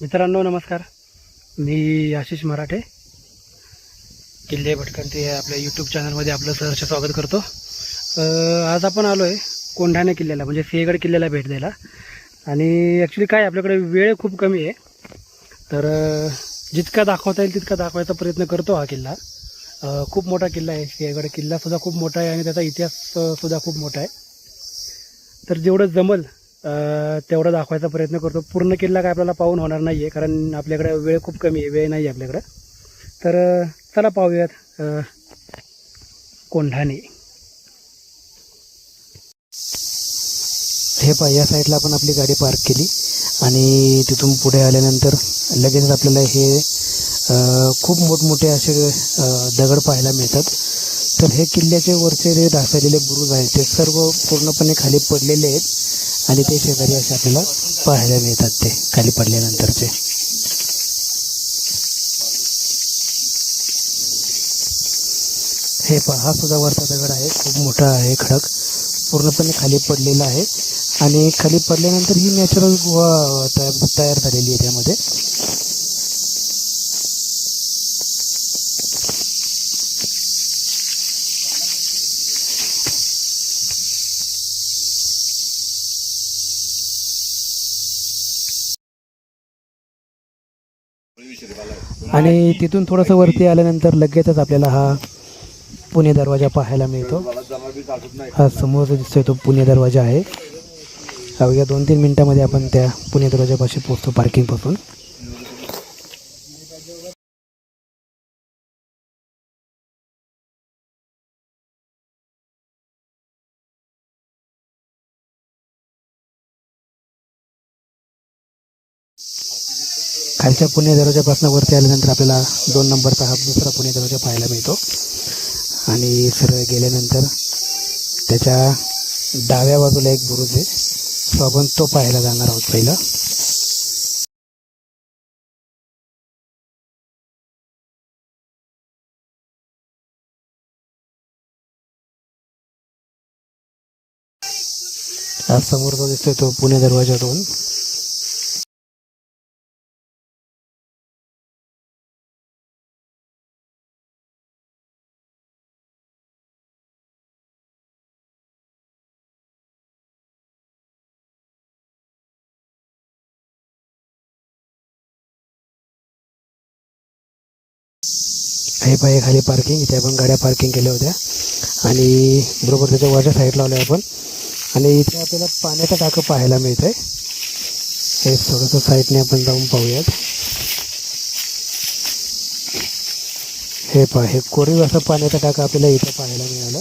मित्रांनो नमस्कार. मी आशिष मराठे. किल्ले भटकंती या आपल्या यूट्यूब चॅनलमध्ये आपलं सहर्ष स्वागत करतो. आज आपण आलो आहे कोंढाणे किल्ल्याला म्हणजे सिंहगड किल्ल्याला भेट द्यायला. आणि ॲक्च्युली काय आपल्याकडे वेळ खूप कमी आहे. तर जितका दाखवता येईल तितका दाखवायचा प्रयत्न करतो हा किल्ला. खूप मोठा किल्ला आहे सिंहगड किल्लासुद्धा खूप मोठा आहे आणि त्याचा इतिहास सुद्धा खूप मोठा आहे. तर जेवढं जमल तेवढं दाखवायचा प्रयत्न करतो. पूर्ण किल्ला काय आपल्याला पाहून होणार नाही आहे कारण आपल्याकडे वेळ खूप कमी आहे वेळ नाही आहे आपल्याकडं. तर चला पाहूयात कोंढाणे. हे पहा या साईडला आपण आपली गाडी पार्क केली आणि तिथून पुढे आल्यानंतर लगेचच आपल्याला हे खूप मोठमोठे असे दगड पाहायला मिळतात. तर हे किल्ल्याचे वरचे जे दाखवलेले बुरुज आहेत ते सर्व पूर्णपणे खाली पडलेले आहेत. आणि ते शेजारी असे आपल्याला पाहायला मिळतात ते खाली पडल्यानंतरचे. हे पहा हा सुद्धा वरचा दगड आहे खूप मोठा आहे खडक. पूर्णपणे खाली पडलेला आहे. आणि खाली पडल्यानंतर ही नॅचरल गुहा तयार तयार झालेली आहे त्यामध्ये. आणि तिथून थोडंसं वरती आल्यानंतर लगेचच आपल्याला हा पुणे दरवाजा पाहायला मिळतो. हा समोर दिसतोय तो पुणे दरवाजा आहे. अवघ्या दोन तीन मिनटामध्ये आपण त्या पुणे दरवाजापाशी पोचतो पार्किंगपासून खालच्या पुणे दरवाजापासून वरती आल्यानंतर आपल्याला दोन नंबरचा हा दुसरा पुणे दरवाजा पाहायला मिळतो. आणि सरळ गेल्यानंतर त्याच्या डाव्या बाजूला एक बुरुज आहे. तो आपण तो पाहायला जाणार आहोत पहिला. समोर जो दिसतोय तो पुणे दरवाजा दोन हे पाहिजे खाली पार्किंग इथे आपण गाड्या पार्किंग केल्या होत्या. आणि बरोबर त्याच्या वरच्या साईडला आलो आपण. आणि इथे आपल्याला पाण्याचं टाकं पाहायला मिळतं आहे हे थोडंसं साईडने आपण जाऊन पाहूयात. हे पहा हे कोरीव असं पाण्याचं टाकं आपल्याला इथं पाहायला मिळालं.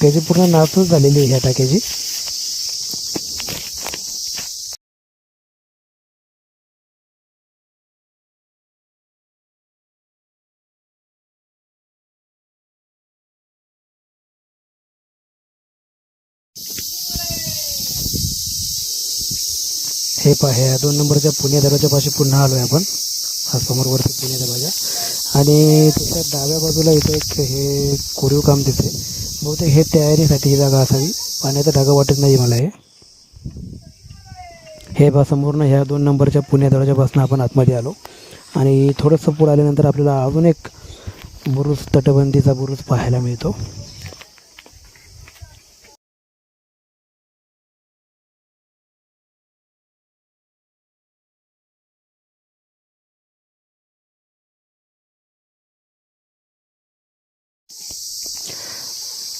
त्याची पूर्ण नासूच झालेली आहे ह्या टाक्याची. हे पहा ह्या दोन नंबरच्या पुणे दरवाजापाशी पुन्हा आलो आहे आपण. हा समोरवरती पुणे दरवाजा. आणि त्याच्या डाव्या बाजूला इथं एक हे कोरीव काम दिसते बहुतेक हे तयारीसाठी ही जागा असावी. पाण्याचा ढागा वाटत नाही मला हे. हे बा समोरनं ह्या दोन नंबरच्या पुणे दरवाजापासून आपण आतमध्ये आलो. आणि थोडंसं पुढं आल्यानंतर आपल्याला अजून एक बुरुज तटबंदीचा बुरुज पाहायला मिळतो.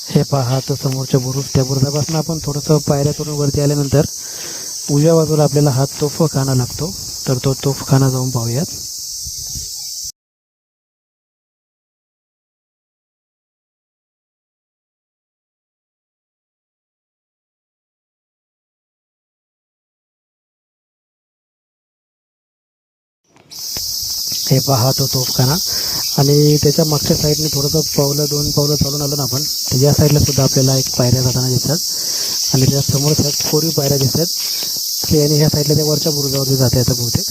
हे पहा तो समोरच्या बुरुज त्या बुरुजापासून आपण थोडंसं पायऱ्या करून वरती आल्यानंतर उजव्या बाजूला आपल्याला हा तोफखाना लागतो. तर तो तोफखाना जाऊन पाहूयात. हे पहा तो तोफखाना. आणि त्याच्या मागच्या साईडने थोडंसं पावलं दोन पावलं चालून आलो ना आपण त्याच्या साईडला सुद्धा आपल्याला एक पायऱ्या जाताना दिसतात. आणि त्याच्यासमोर त्या कोरीव पायऱ्या दिसतात. ते आणि ह्या साईडला त्या वरच्या बुरुजावरती जाता येतं बहुतेक.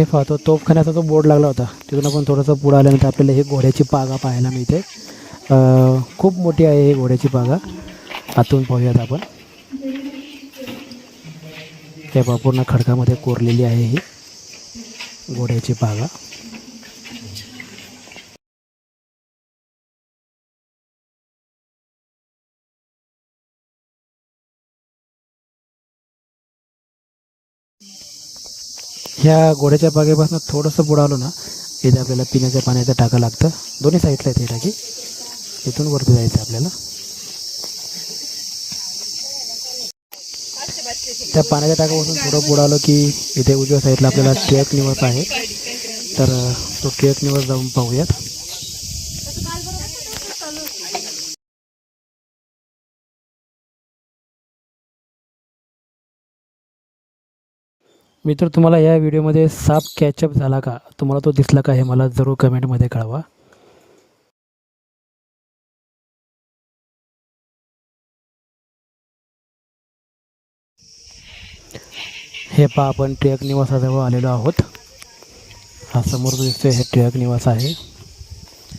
हे पाहतो तोफखान्याचा जो बोर्ड लागला होता तिथून आपण थोडंसं पुढं आल्यानंतर आपल्याला हे घोड्याची पागा पाहायला मिळते. खूप मोठी आहे ही घोड्याची पागा. आतून पाहूयात आपण. हे पूर्ण खडकामध्ये कोरलेली आहे ही घोड्याची पागा. ह्या घोड्याच्या बागेपासून थोडंसं पुढं आलो ना इथे आपल्याला पिण्याच्या पाण्याचं टाका लागतं. दोन्ही साईडला आहे ते टाकी. इथून वरती जायचं आपल्याला. त्या पाण्याच्या टाकापासून थोडं पुढं आलो की इथे उजव्या साईडला आपल्याला टिळक निवास आहे. तर तो टिळक निवास जाऊन पाहूयात. मित्र तुम्हाला या व्हिडिओमध्ये साप कॅचअप झाला का? तुम्हाला तो दिसला का हे मला जरूर कमेंटमध्ये कळवा. हे पहा आपण टिळक निवासाजवळ आलेलो आहोत. हा समोर दिसतोय हे टिळक निवास आहे.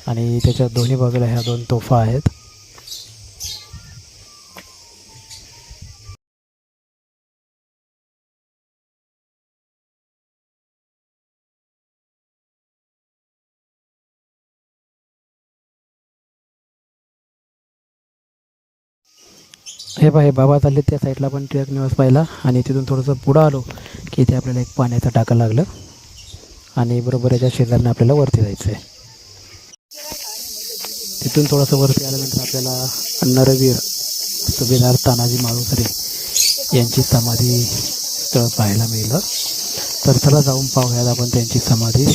आणि त्याच्या दोन्ही बाजूला ह्या दोन तोफा आहेत. हे पहा हे बाबा चालले त्या साईडला पण टिळक निवास पाहिला आणि तिथून थोडंसं पुढं आलो की इथे आपल्याला एक पाण्याचं टाकं लागलं आणि बरोबर याच्या शेजारने आपल्याला वरती जायचं आहे तिथून थोडंसं वरती आल्यानंतर आपल्याला नरवीर सुभेदार तानाजी माळुसरे यांची समाधी स्थळ पाहायला मिळलं. तर चला जाऊन पाहूयात आपण त्यांची समाधी.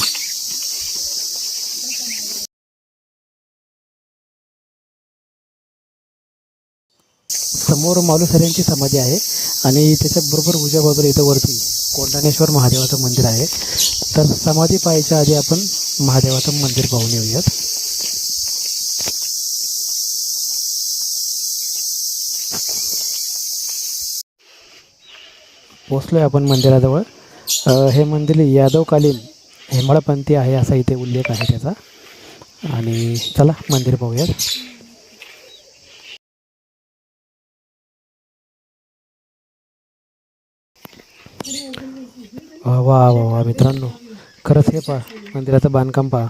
समोर मालुसऱ्यांची समाधी आहे आणि त्याच्या बरोबर उजव्या बाजूला इथं वरती कोंडाणेश्वर महादेवाचं मंदिर आहे. तर समाधी पाहायच्या आधी आपण महादेवाचं मंदिर पाहून येऊयात. पोचलोय आपण मंदिराजवळ. हे मंदिर यादवकालीन हेमाळपंथी आहे असा इथे उल्लेख आहे त्याचा. आणि चला मंदिर पाहूयात. वा वा वा वा मित्रांनो. खरंच हे पहा मंदिराचं बांधकाम पहा.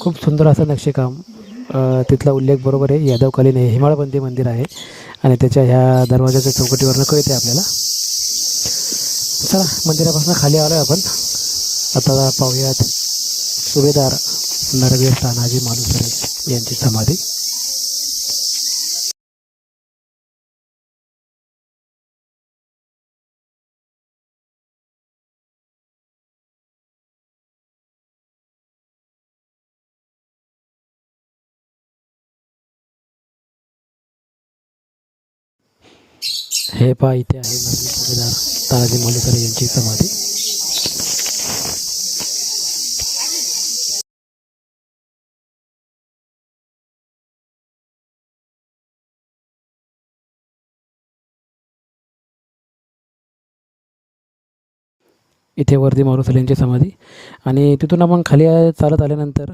खूप सुंदर असं नक्षीकाम. तिथला उल्लेख बरोबर आहे. यादवकालीन हे हिमाळबंदी मंदिर आहे. आणि त्याच्या ह्या दरवाजाच्या चौकटीवरनं कळते आपल्याला. चला मंदिरापासून खाली आलो आपण. आता पाहूयात सुभेदार नरवीर तानाजी मालुसरे यांची समाधी. हे पहा इथे आहे नरवीर सुभेदार तानाजी मालुसरे यांची समाधी. इथे वरती मारुसलेंची समाधी. आणि तिथून आपण खाली चालत आल्यानंतर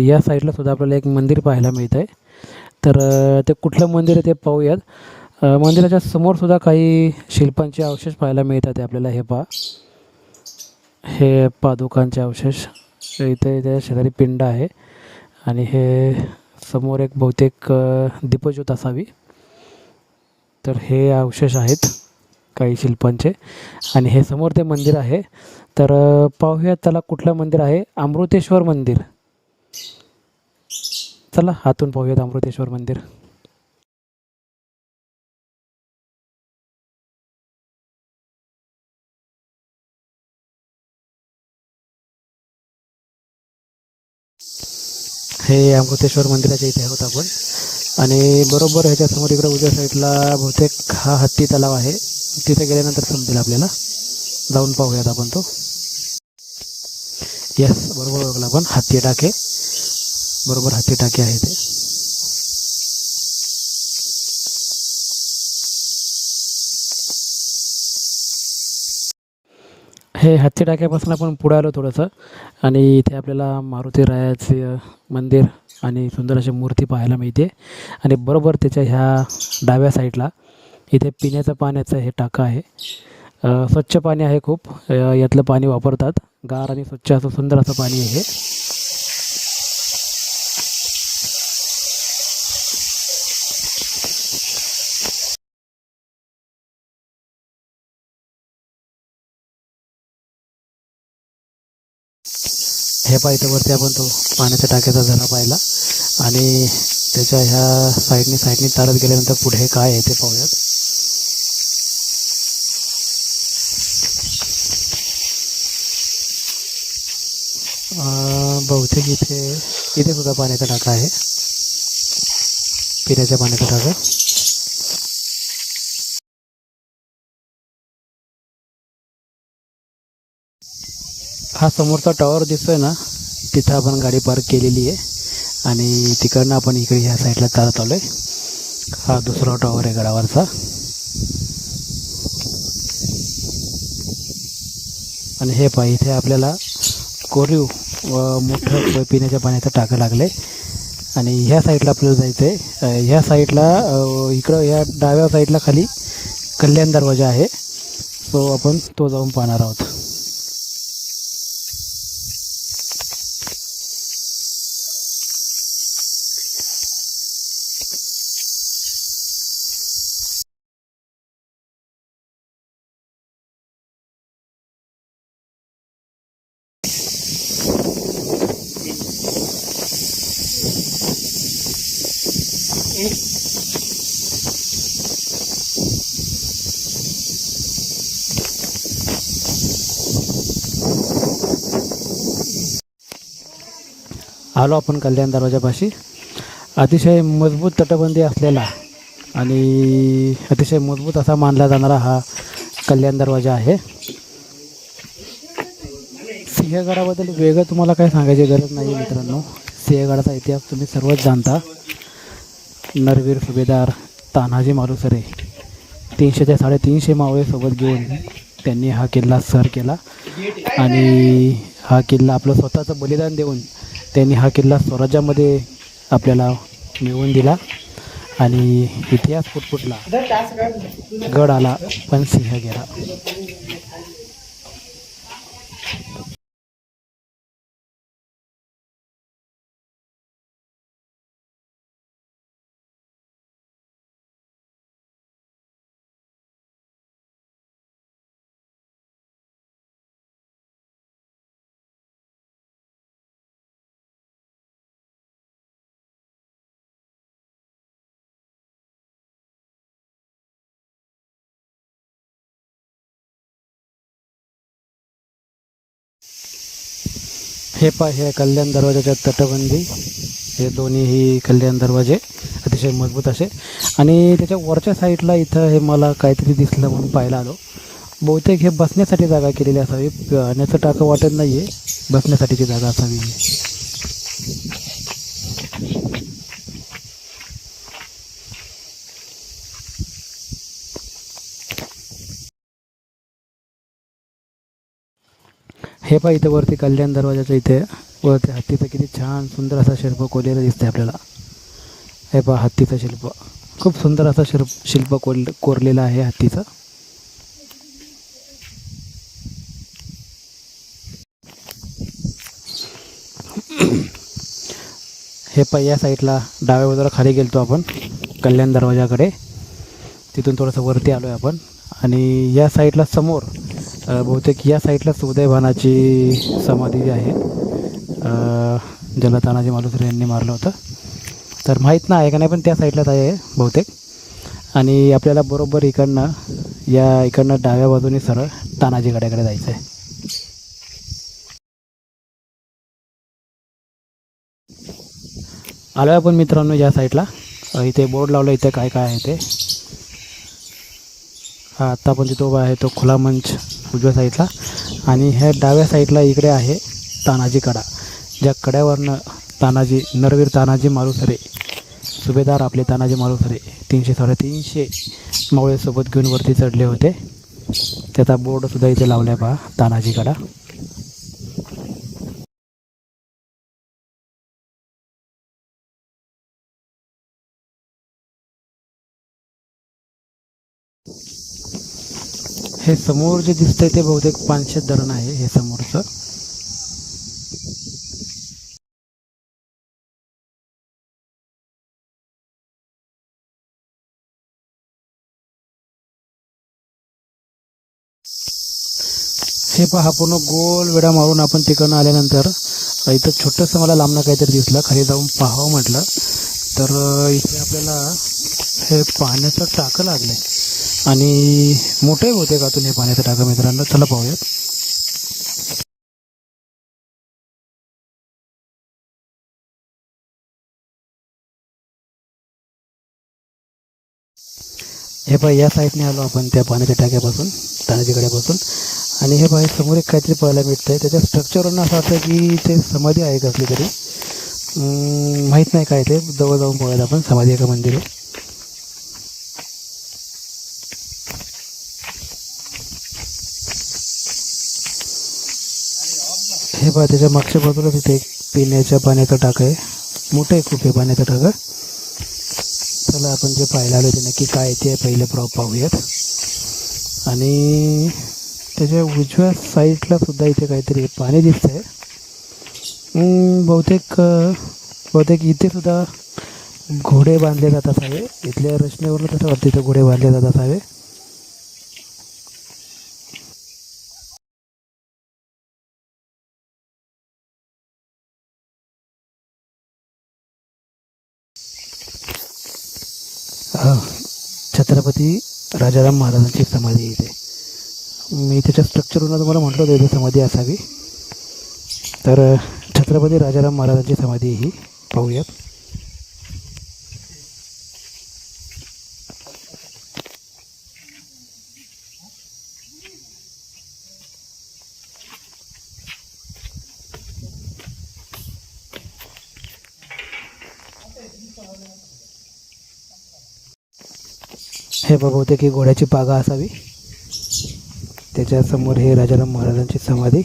या साईडला सुद्धा आपल्याला एक मंदिर पाहायला मिळतं आहे तर ते कुठलं मंदिर आहे ते पाहूयात. मंदिराच्या समोर सुद्धा काही शिल्पांचे अवशेष पाहायला मिळतात आहे आपल्याला. हे पा हे पादुकांचे अवशेष. इथे त्या शेजारी पिंड आहे. आणि हे समोर एक बहुतेक दीपज्योत असावी. तर हे अवशेष आहेत काही शिल्पांचे. आणि हे समोर ते मंदिर आहे. तर पाहूयात त्याला कुठलं मंदिर आहे. अमृतेश्वर मंदिर. चला हातून पाहूयात अमृतेश्वर मंदिर. हे अमृतेश्वर मंदिराच्या इथे आहोत आपण. आणि बरोबर ह्याच्यासमोर इकडे उजव्या साईडला बहुतेक हा हत्ती तलाव आहे. तिथे गेल्यानंतर समजेल आपल्याला. जाऊन पाहूयात आपण तो. येस बरोबर ओळखला आपण. हत्ती टाके. बरोबर हत्ती टाके आहे ते. हे हत्ती टाक्यापासून आपण पुढे आलो थोडंसं. आणि इथे आपल्याला मारुती रायाचे मंदिर आणि सुंदर अशी मूर्ती पाहायला मिळते. आणि बरोबर त्याच्या ह्या डाव्या साईडला इथे पिण्याचं पाण्याचं हे टाका आहे. स्वच्छ पाणी आहे खूप. यातलं पाणी वापरतात. गार आणि स्वच्छ असं सुंदर असं पाणी आहे. हे पाहिजे वरती आपण तो पाण्याच्या टाक्याचा झरा पाहिला. आणि त्याच्या ह्या साईडनी साईडने चालत गेल्यानंतर पुढे काय आहे ते पाहूयात. बहुतेक इथे इथे सुद्धा पाण्याचा टाका आहे. पिण्याच्या पाण्याचा टाका. हा समोरचा टॉवर दिसतोय ना तिथं आपण गाडी पार्क केलेली आहे. आणि तिकडनं आपण इकडे ह्या साईडला चालत आलोय. हा दुसरा टॉवर आहे गडावरचा. आणि हे पहा इथे आपल्याला कोरीव व मोठं पिण्याच्या पाण्याचं टाकं लागलं आहे आणि ह्या साईडला आपल्याला जायचं आहे ह्या साईडला इकडं ह्या डाव्या साईडला खाली कल्याण दरवाजा आहे. सो आपण तो जाऊन पाहणार आहोत. आलो आपण कल्याण दरवाजापाशी. अतिशय मजबूत तटबंदी असलेला आणि अतिशय मजबूत असा मानला जाणारा हा कल्याण दरवाजा आहे. सिंहगडाबद्दल वेगळं तुम्हाला काय सांगायची गरज नाही मित्रांनो. सिंहगडाचा इतिहास तुम्ही सर्वच जाणता. नरवीर सुभेदार तान्हाजी मालुसरे तीनशे ते साडेतीनशे मावळेसोबत घेऊन त्यांनी हा किल्ला सर केला. आणि हा किल्ला आपलं स्वतःचं बलिदान देऊन त्यांनी हा किल्ला स्वराज्यामध्ये आपल्याला मिळवून दिला. आणि इतिहास फुटफुटला गड आला पण सिंह गेला. हे पा हे कल्याण दरवाजाच्या तटबंदी. हे दोन्हीही कल्याण दरवाजे अतिशय मजबूत असे. आणि त्याच्या वरच्या साईडला इथं हे मला काहीतरी दिसलं म्हणून पाहायला आलो. बहुतेक हे बसण्यासाठी जागा केलेली असावी. पाण्याचं टाकं वाटत नाही आहे बसण्यासाठीची जागा असावी. हे पहा इथं वरती कल्याण दरवाजाच्या इथे वरती हत्तीचं किती छान सुंदर असा शिल्प कोरलेलं दिसतंय आपल्याला. हे पहा हत्तीचं शिल्प. खूप सुंदर असं शिल्प शिल्प कोर कोरलेलं आहे हत्तीचं. हे पहा या साईडला डाव्या बाजूला खाली गेलतो आपण कल्याण दरवाजाकडे. तिथून थोडंसं वरती आलो आहे आपण. आणि या साईडला समोर बहुतेक या साईडलाच उदयभानाची समाधी जी आहे ज्याला तानाजी मालुसरे यांनी मारलं होतं. तर माहीत नाही आहे का नाही पण त्या साईडलाच आहे बहुतेक. आणि आपल्याला बरोबर इकडनं या इकडनं डाव्या बाजूने सरळ तानाजी गड्याकडे जायचं आहे. आलो आहे आपण मित्रांनो या साईडला. इथे बोर्ड लावलं इथे काय काय आहे ते. हा आत्ता पण तिथं उभा आहे तो खुला मंच. उजव्या साईडला आणि ह्या डाव्या साईडला इकडे आहे तानाजी कडा. ज्या कड्यावरनं तानाजी नरवीर तानाजी मारुसरे सुभेदार आपले तानाजी मारुसरे तीनशे साडेतीनशे मावळेसोबत घेऊन वरती चढले होते. त्याचा बोर्ड सुद्धा इथे लावलाय पहा तानाजी कडा. हे समोर जे दिसतंय ते बहुतेक पानशेत धरण आहे हे समोरचं. हे पहा पूर्ण गोल वेडा मारून आपण तिकडनं आल्यानंतर इथं छोटंसं मला लांबणं काहीतरी दिसलं खाली जाऊन पाहावं म्हटलं. तर इथे आपल्याला हे पाण्याचं टाकं लागलंय. आणि मोठे होते का तुम्ही हे पाण्याचं टाका मित्रांनो? चला पाहूयात. हे पाय या साईडने आलो आपण त्या पाण्याच्या टाक्यापासून तानाजीकड्यापासून आणि हे पाय समोर एक काहीतरी पाहायला मिळतं आहे त्याच्या स्ट्रक्चरवरून असं वाटतं की ते समाधी आहे कसली तरी? अं, माहीत नाही काय ते. जवळ जाऊन पाहूयात आपण समाधी एका मंदिर आहे. पहा त्याच्या मागच्या बाजूला तिथे एक पिण्याच्या पाण्याचा टाका आहे. मोठं आहे खूप हे पाण्याचं टाका. चला आपण जे पाहायला आलो ते नक्की काय ते पहिले प्रॉप पाहूयात. आणि त्याच्या उजव्या साईडला सुद्धा इथे काहीतरी पाणी दिसतं आहे बहुतेक बहुतेक इथे सुद्धा घोडे बांधले जात असावे. इथल्या रचनेवरून तसं वाटतं इथे घोडे बांधले जात असावे हा, छत्रपती राजाराम महाराजांची समाधी इथे. मी त्याच्या स्ट्रक्चरवरून तुम्हाला म्हटलं होतं इथे समाधी असावी. तर छत्रपती राजाराम महाराजांची समाधी ही पाहूयात. हे बघ बहुतेक ही घोड्याची पागा असावी. त्याच्यासमोर हे राजाराम महाराजांची समाधी.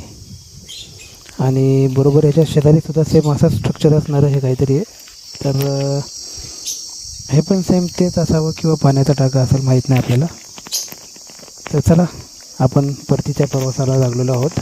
आणि बरोबर याच्या शेजारी सुद्धा सेम असं स्ट्रक्चर असणारं हे काहीतरी. आहे तर हे पण सेम तेच असावं किंवा पाण्याचा टाका असेल माहीत नाही आपल्याला. तर चला आपण परतीच्या प्रवासाला लागलेलो आहोत.